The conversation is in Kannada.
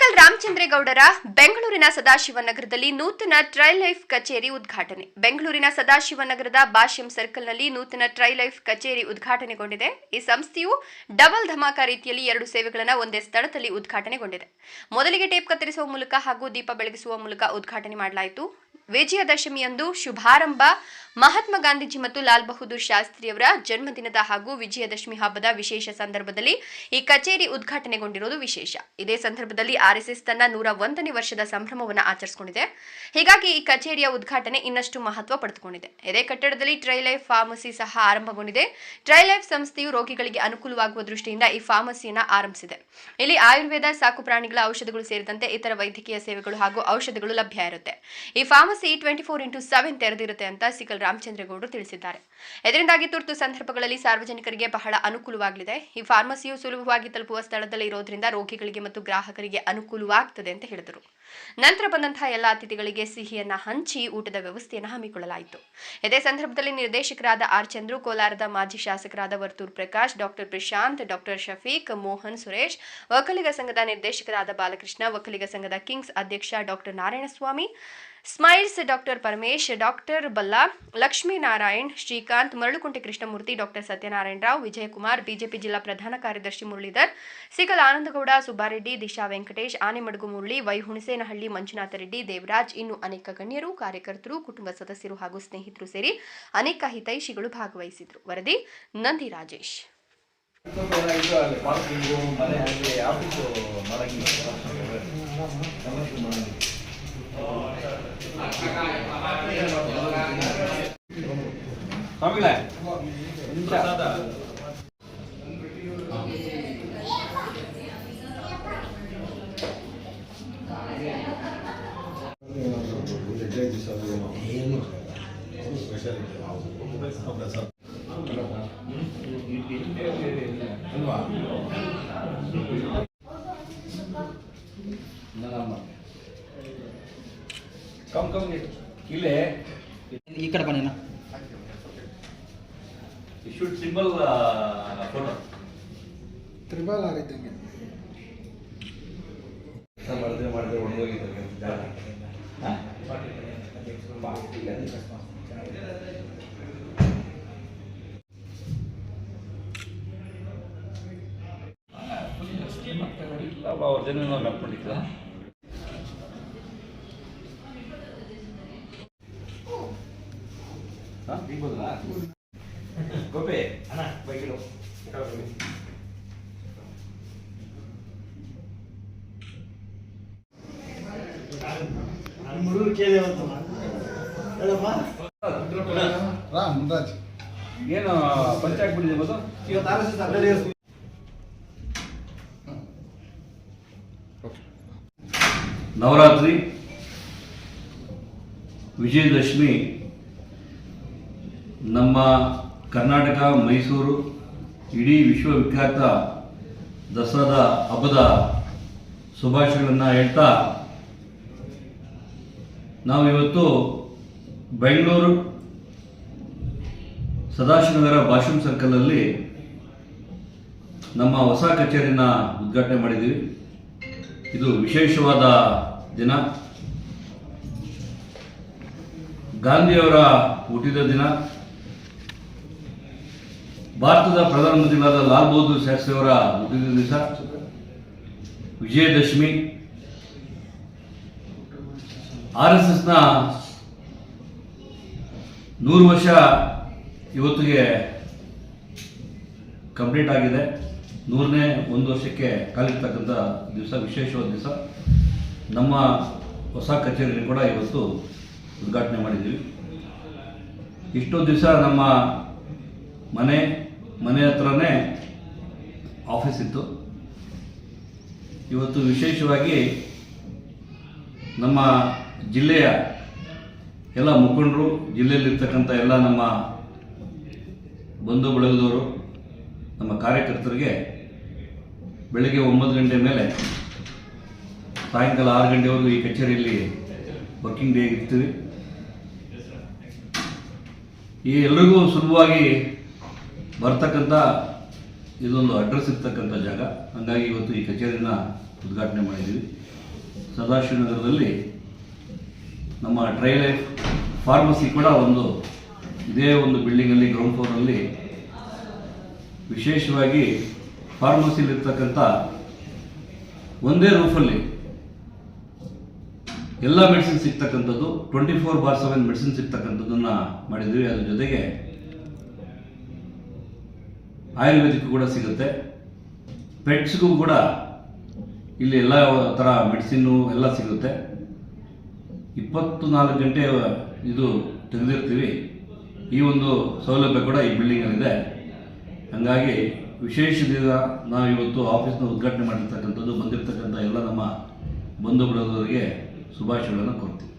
ರಾಮಚಂದ್ರೇಗೌಡರ ಬೆಂಗಳೂರಿನ ಸದಾಶಿವನಗರದಲ್ಲಿ ನೂತನ ಟ್ರೈ ಲೈಫ್ ಕಚೇರಿ ಉದ್ಘಾಟನೆ. ಬೆಂಗಳೂರಿನ ಸದಾಶಿವನಗರದ ಬಾಷ್ಯಂ ಸರ್ಕಲ್ನಲ್ಲಿ ನೂತನ ಟ್ರೈ ಲೈಫ್ ಕಚೇರಿ ಉದ್ಘಾಟನೆಗೊಂಡಿದೆ. ಈ ಸಂಸ್ಥೆಯು ಡಬಲ್ ಧಮಾಕ ರೀತಿಯಲ್ಲಿ ಎರಡು ಸೇವೆಗಳನ್ನು ಒಂದೇ ಸ್ಥಳದಲ್ಲಿ ಉದ್ಘಾಟನೆಗೊಂಡಿದೆ. ಮೊದಲಿಗೆ ಟೇಪ್ ಕತ್ತರಿಸುವ ಮೂಲಕ ಹಾಗೂ ದೀಪ ಬೆಳಗಿಸುವ ಮೂಲಕ ಉದ್ಘಾಟನೆ ಮಾಡಲಾಯಿತು. ವಿಜಯದಶಮಿಯಂದು ಶುಭಾರಂಭ. ಮಹಾತ್ಮ ಗಾಂಧೀಜಿ ಮತ್ತು ಲಾಲ್ ಬಹದ್ದೂರ್ ಶಾಸ್ತ್ರಿಯವರ ಜನ್ಮದಿನದ ಹಾಗೂ ವಿಜಯದಶಮಿ ಹಬ್ಬದ ವಿಶೇಷ ಸಂದರ್ಭದಲ್ಲಿ ಈ ಕಚೇರಿ ಉದ್ಘಾಟನೆಗೊಂಡಿರುವುದು ವಿಶೇಷ. ಇದೇ ಸಂದರ್ಭದಲ್ಲಿ ಆರ್ಎಸ್ಎಸ್ ತನ್ನ ನೂರ ಒಂದನೇ ವರ್ಷದ ಸಂಭ್ರಮವನ್ನು ಆಚರಿಸಿಕೊಂಡಿದೆ. ಹೀಗಾಗಿ ಈ ಕಚೇರಿಯ ಉದ್ಘಾಟನೆ ಇನ್ನಷ್ಟು ಮಹತ್ವ ಪಡೆದುಕೊಂಡಿದೆ. ಇದೇ ಕಟ್ಟಡದಲ್ಲಿ ಟ್ರೈಲೈಫ್ ಫಾರ್ಮಸಿ ಸಹ ಆರಂಭಗೊಂಡಿದೆ. ಟ್ರೈಲೈಫ್ ಸಂಸ್ಥೆಯು ರೋಗಿಗಳಿಗೆ ಅನುಕೂಲವಾಗುವ ದೃಷ್ಟಿಯಿಂದ ಈ ಫಾರ್ಮಸಿಯನ್ನು ಆರಂಭಿಸಿದೆ. ಇಲ್ಲಿ ಆಯುರ್ವೇದ, ಸಾಕು ಪ್ರಾಣಿಗಳ ಔಷಧಗಳು ಸೇರಿದಂತೆ ಇತರ ವೈದ್ಯಕೀಯ ಸೇವೆಗಳು ಹಾಗೂ ಔಷಧಗಳು ಲಭ್ಯ ಇರುತ್ತೆ. ಈ pharmacy twenty four into seven ತೆರೆದಿರುತ್ತೆ ಅಂತ ಸಿಕಲ್ ರಾಮಚಂದ್ರಗೌಡರು ತಿಳಿಸಿದ್ದಾರೆ. ಇದರಿಂದಾಗಿ ತುರ್ತು ಸಂದರ್ಭಗಳಲ್ಲಿ ಸಾರ್ವಜನಿಕರಿಗೆ ಬಹಳ ಅನುಕೂಲವಾಗಲಿದೆ. ಈ ಫಾರ್ಮಸಿಯು ಸುಲಭವಾಗಿ ತಲುಪುವ ಸ್ಥಳದಲ್ಲಿ ಇರೋದ್ರಿಂದ ರೋಗಿಗಳಿಗೆ ಮತ್ತು ಗ್ರಾಹಕರಿಗೆ ಅನುಕೂಲವಾಗ್ತದೆ ಅಂತ ಹೇಳಿದರು. ನಂತರ ಬಂದಂತಹ ಎಲ್ಲ ಅತಿಥಿಗಳಿಗೆ ಸಿಹಿಯನ್ನ ಹಂಚಿ ಊಟದ ವ್ಯವಸ್ಥೆಯನ್ನು ಹಮ್ಮಿಕೊಳ್ಳಲಾಯಿತು. ಇದೇ ಸಂದರ್ಭದಲ್ಲಿ ನಿರ್ದೇಶಕರಾದ ಆರ್ ಚಂದ್ರು, ಕೋಲಾರದ ಮಾಜಿ ಶಾಸಕರಾದ ವರ್ತೂರ್ ಪ್ರಕಾಶ್, ಡಾಕ್ಟರ್ ಪ್ರಶಾಂತ್, ಡಾಕ್ಟರ್ ಶಫೀಕ್, ಮೋಹನ್ ಸುರೇಶ್ ಒಕ್ಕಲಿಗ ಸಂಘದ ನಿರ್ದೇಶಕರಾದ ಬಾಲಕೃಷ್ಣ ಒಕ್ಕಲಿಗ ಸಂಘದ ಕಿಂಗ್ಸ್ ಅಧ್ಯಕ್ಷ doctor Narayanaswamy smiles, doctor Paramesh, doctor Balla, Lakshminarayan, Srikanth, Maralukunte Krishnamurthy, doctor Satyanarayana Rao, Vijayakumar, BJP ಜಿಲ್ಲಾ ಪ್ರಧಾನ ಕಾರ್ಯದರ್ಶಿ ಮುರಳೀಧರ್, ಸಿಗಲ್ ಆನಂದಗೌಡ, ಸುಬ್ಬಾರೆಡ್ಡಿ, ದಿಶಾ ವೆಂಕಟೇಶ್, ಆನೆಮಡುಗು ಮುರಳಿ, ವೈ ಹುಣಸೇನಹಳ್ಳಿ, ಮಂಜುನಾಥ ರೆಡ್ಡಿ, ದೇವರಾಜ್, ಇನ್ನು ಅನೇಕ ಗಣ್ಯರು, ಕಾರ್ಯಕರ್ತರು, ಕುಟುಂಬ ಸದಸ್ಯರು ಹಾಗೂ ಸ್ನೇಹಿತರು ಸೇರಿ ಅನೇಕ ಹಿತೈಷಿಗಳು ಭಾಗವಹಿಸಿದರು. ವರದಿ ನಂದಿ ರಾಜೇಶ್. தமிழே அல்வா ಕಮ್ ಕಮ್ ಇಲ್ಲೇ. ಈ ಕಡೆ ಬನ್ನಿ should symbol photo triple R ಇದ್ದಂಗೆ ಮಾಡಿದ್ರೆ ಮಾಡಿದ್ರೆ ಒಣಗೋಗಿದ್ದಾರೆ. ಅವ್ರ ಜನ ಮಾಡ್ಕೊಂಡಿದ್ದ ಗೋಪಿ ಅಣ್ಣ ಬೈಕಿಡು ಹುಡುಗರು ಕೇಳಿ ಅವತ್ತು ಹೇಳಮ್ಮ ರಾ ಏನು ಇವತ್ತು? S S. ನವರಾತ್ರಿ ವಿಜಯದಶಮಿ ನಮ್ಮ ಕರ್ನಾಟಕ, ಮೈಸೂರು, ಇಡೀ ವಿಶ್ವವಿಖ್ಯಾತ ದಸರಾದ ಹಬ್ಬದ ಶುಭಾಶಯಗಳನ್ನು ಹೇಳ್ತಾ, ನಾವಿವತ್ತು ಬೆಂಗಳೂರು ಸದಾಶಿವನಗರ ಭಾಷಣ ಸರ್ಕಲಲ್ಲಿ ನಮ್ಮ ಹೊಸ ಕಚೇರಿನ ಉದ್ಘಾಟನೆ ಮಾಡಿದ್ದೀವಿ. ಇದು ವಿಶೇಷವಾದ ದಿನ. ಗಾಂಧಿಯವರ ಹುಟ್ಟಿದ ದಿನ. ಭಾರತದ ಪ್ರಧಾನಮಂತ್ರಿಗಳಾದ ಲಾಲ್ ಬಹದ್ದೂರ್ ಶಾಸ್ತ್ರಿಯವರ ಹುಟ್ಟಿದ ದಿವಸ ವಿಜಯದಶಮಿ. ಆರ್ ಎಸ್ ಎಸ್ನ ನೂರು ವರ್ಷ ಇವತ್ತಿಗೆ ಕಂಪ್ಲೀಟ್ ಆಗಿದೆ. ನೂರನೇ ಒಂದು ವರ್ಷಕ್ಕೆ ಕಾಲಿರ್ತಕ್ಕಂಥ ದಿವಸ, ವಿಶೇಷವಾದ ದಿವಸ. ನಮ್ಮ ಹೊಸ ಕಚೇರಿಯಲ್ಲಿ ಕೂಡ ಇವತ್ತು ಉದ್ಘಾಟನೆ ಮಾಡಿದ್ದೀವಿ. ಇಷ್ಟೊಂದು ದಿವಸ ನಮ್ಮ ಮನೆ ಮನೆ ಹತ್ರನೇ ಆಫೀಸ್ ಇತ್ತು. ಇವತ್ತು ವಿಶೇಷವಾಗಿ ನಮ್ಮ ಜಿಲ್ಲೆಯ ಎಲ್ಲ ಮುಖಂಡರು, ಜಿಲ್ಲೆಯಲ್ಲಿರ್ತಕ್ಕಂಥ ಎಲ್ಲ ನಮ್ಮ ಬಂಧು ಬಳಗದವರು ನಮ್ಮ ಕಾರ್ಯಕರ್ತರಿಗೆ ಬೆಳಗ್ಗೆ ಒಂಬತ್ತು ಗಂಟೆ ಮೇಲೆ ಸಾಯಂಕಾಲ ಆರು ಗಂಟೆವರೆಗೂ ಈ ಕಚೇರಿಯಲ್ಲಿ ವರ್ಕಿಂಗ್ ಡೇ ಇರ್ತೀವಿ. ಈ ಎಲ್ರಿಗೂ ಸುಲಭವಾಗಿ ಬರ್ತಕ್ಕಂಥ ಇದೊಂದು ಅಡ್ರೆಸ್ ಇರ್ತಕ್ಕಂಥ ಜಾಗ. ಹಾಗಾಗಿ ಇವತ್ತು ಈ ಕಚೇರಿನ ಉದ್ಘಾಟನೆ ಮಾಡಿದ್ದೀವಿ. ಸದಾಶಿವನಗರದಲ್ಲಿ ನಮ್ಮ ಟ್ರೈ ಲೈಫ್ ಫಾರ್ಮಸಿ ಕೂಡ ಒಂದು ಇದೇ ಒಂದು ಬಿಲ್ಡಿಂಗಲ್ಲಿ ಗ್ರೌಂಡ್ ಫ್ಲೋರಲ್ಲಿ ವಿಶೇಷವಾಗಿ ಫಾರ್ಮಸಿಲಿರ್ತಕ್ಕಂಥ ಒಂದೇ ರೂಫಲ್ಲಿ ಎಲ್ಲ ಮೆಡಿಸಿನ್ ಸಿಗ್ತಕ್ಕಂಥದ್ದು. Twenty four bar seven medicine ಸಿಗ್ತಕ್ಕಂಥದ್ದನ್ನು ಮಾಡಿದ್ವಿ ಅದ್ರ ಜೊತೆಗೆ ಆಯುರ್ವೇದಿಕ್ ಕೂಡ ಸಿಗುತ್ತೆ. ಪೆಟ್ಸ್ಗೂ ಕೂಡ ಇಲ್ಲಿ ಎಲ್ಲ ಥರ ಮೆಡಿಸಿನ್ನು ಎಲ್ಲ ಸಿಗುತ್ತೆ. ಇಪ್ಪತ್ತು ನಾಲ್ಕು ಗಂಟೆ ಇದು ತೆಗೆದಿರ್ತೀವಿ. ಈ ಒಂದು ಸೌಲಭ್ಯ ಕೂಡ ಈ ಬಿಲ್ಡಿಂಗಲ್ಲಿದೆ. ಹಾಗಾಗಿ ದಿನ ನಾವು ಇವತ್ತು ಆಫೀಸ್ನ ಉದ್ಘಾಟನೆ ಮಾಡಿರ್ತಕ್ಕಂಥದ್ದು, ಬಂದಿರತಕ್ಕಂಥ ಎಲ್ಲ ನಮ್ಮ ಬಂಧು ಬಳಗದವರಿಗೆ ಶುಭಾಶಯಗಳನ್ನು ಕೊಡ್ತೀವಿ